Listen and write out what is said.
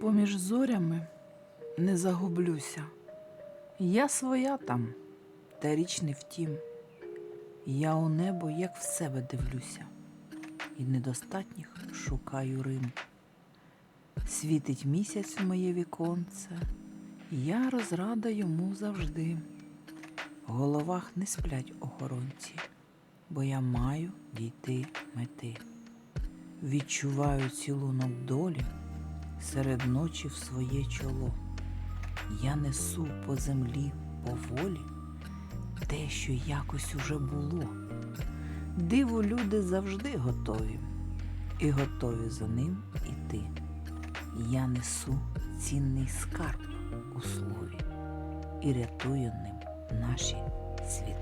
поміж зорями не загублюся. Я своя там, та річ не втім. Я у небо, як в себе дивлюся, і недостатніх шукаю Рим. Світить місяць в моє віконце, я розрада йому завжди. В головах не сплять охоронці, бо я маю дійти мети. Відчуваю цілунок долі серед ночі в своє чоло. Я несу по землі поволі те, що якось уже було. Диву люди завжди готові, і готові за ним іти. Я несу цінний скарб у слові і рятую ним наші світи.